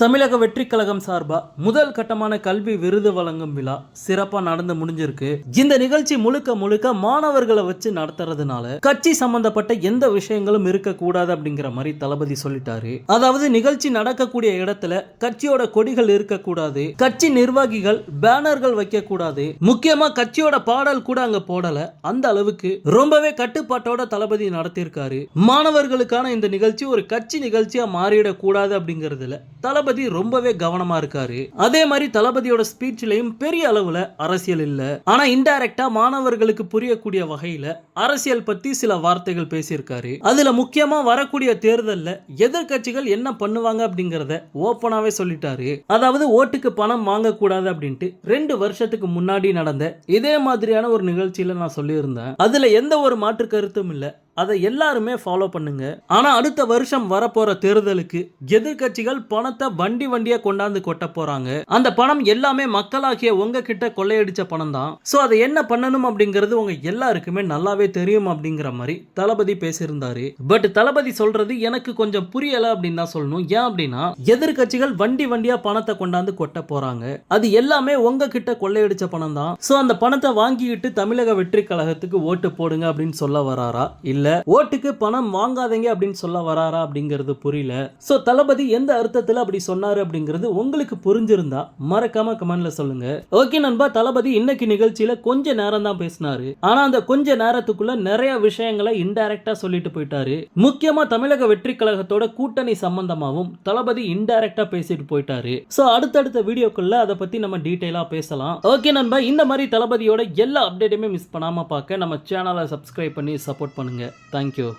தமிழக வெற்றி கழகம் சார்பா முதல் கட்டமான கல்வி விருது வழங்கும் விழா சிறப்பா நடந்து முடிஞ்சிருக்கு. இந்த நிகழ்ச்சி முழுக்க முழுக்க மாணவர்களை வச்சு நடத்துறதுனால கட்சி சம்பந்தப்பட்ட எந்த விஷயங்களும் இருக்கக்கூடாது அப்படிங்கிற மாதிரி தளபதி சொல்லிட்டாரு. அதாவது நிகழ்ச்சி நடக்கக்கூடிய இடத்துல கட்சியோட கொடிகள் இருக்கக்கூடாது கட்சி நிர்வாகிகள் பேனர்கள் வைக்க கூடாது முக்கியமா கட்சியோட பாடல் கூட அங்க போடல. அந்த அளவுக்கு ரொம்பவே கட்டுப்பாட்டோட தளபதி நடத்தியிருக்காரு. மாணவர்களுக்கான இந்த நிகழ்ச்சி ஒரு கட்சி நிகழ்ச்சியா மாறிடக்கூடாது அப்படிங்கிறதுல அப்படிங்கறதுல தளபதி ரொம்பவே கவனமா இருக்காரு. அதே மாதிரி தளபதியோட ஸ்பீச்லயும் பெரிய அளவுல அரசியல் இல்ல. ஆனா இன்டைரக்டா மாணவர்களுக்கு புரியக்கூடிய வகையில அரசியல் பத்தி சில வார்த்தைகள் பேசியிருக்காரு. அதுல முக்கியமா வரக்கூடிய தேர்தல்ல எதிர்க்கட்சிகள் என்ன பண்ணுவாங்க அப்படிங்கறத ஓப்பனாவே சொல்லிட்டாரு. அதாவது ஓட்டுக்கு பணம் வாங்கக்கூடாது அப்படின்ட்டு ரெண்டு வருஷத்துக்கு முன்னாடி நடந்த இதே மாதிரியான ஒரு நிகழ்ச்சியில நான் சொல்லியிருந்தேன். அதுல எந்த ஒரு மாற்று கருத்தும் இல்ல. அதை எல்லாருமே ஃபாலோ பண்ணுங்க. ஆனா அடுத்த வருஷம் வரப்போற தேர்தலுக்கு எதிர்க்கட்சிகள் பணத்தை வண்டி வண்டியா கொண்டாந்து கொட்ட போறாங்க. அந்த பணம் எல்லாமே மக்களாகிய உங்ககிட்ட கொள்ளையடிச்ச பணம் தான் ஸோ அதை என்ன பண்ணணும் அப்படிங்கிறது உங்க எல்லாருக்குமே நல்லாவே தெரியும் அப்படிங்கிற மாதிரி தளபதி பேசியிருந்தாரு. பட் தளபதி சொல்றது எனக்கு கொஞ்சம் புரியல அப்படின்னு தான் சொல்லணும். ஏன் அப்படின்னா எதிர்க்கட்சிகள் வண்டி வண்டியா பணத்தை கொண்டாந்து கொட்ட போறாங்க. அது எல்லாமே உங்ககிட்ட கொள்ளையடிச்ச பணம் தான் ஸோ அந்த பணத்தை வாங்கிக்கிட்டு தமிழக வெற்றி கழகத்துக்கு ஓட்டு போடுங்க அப்படின்னு சொல்ல வராரா? இல்ல. ஓட்டுக்கு பணம் வாங்காதீங்க அப்படின்னு சொல்ல வராரா அப்படிங்கிறது புரியல. சோ தளபதி எந்த அர்த்தத்துல அப்படி சொன்னாரு அப்படிங்கிறது உங்களுக்கு புரிஞ்சிருந்தா மறக்காம கமெண்ட்ல சொல்லுங்க. ஓகே நண்பா தளபதி இன்னைக்கு நிகழ்ச்சியில கொஞ்ச நேரம் தான் பேசினாரு. ஆனா அந்த கொஞ்ச நேரத்துக்குள்ள நிறைய விஷயங்களை இன்டைரக்டா சொல்லிட்டு போயிட்டாரு. முக்கியமா தமிழக வெற்றி கழகத்தோட கூட்டணி சம்பந்தமாவும் தளபதி இன்டைரக்டா பேசிட்டு போயிட்டாரு. சோ அடுத்தடுத்த வீடியோக்குள்ள அதை பத்தி நம்ம டீட்டெயிலா பேசலாம். ஓகே நண்பா இந்த மாதிரி தளபதியோட எல்லா அப்டேட்டுமே மிஸ் பண்ணாம பார்க்க நம்ம சேனலை சப்ஸ்கிரைப் பண்ணி சப்போர்ட் பண்ணுங்க. thank you.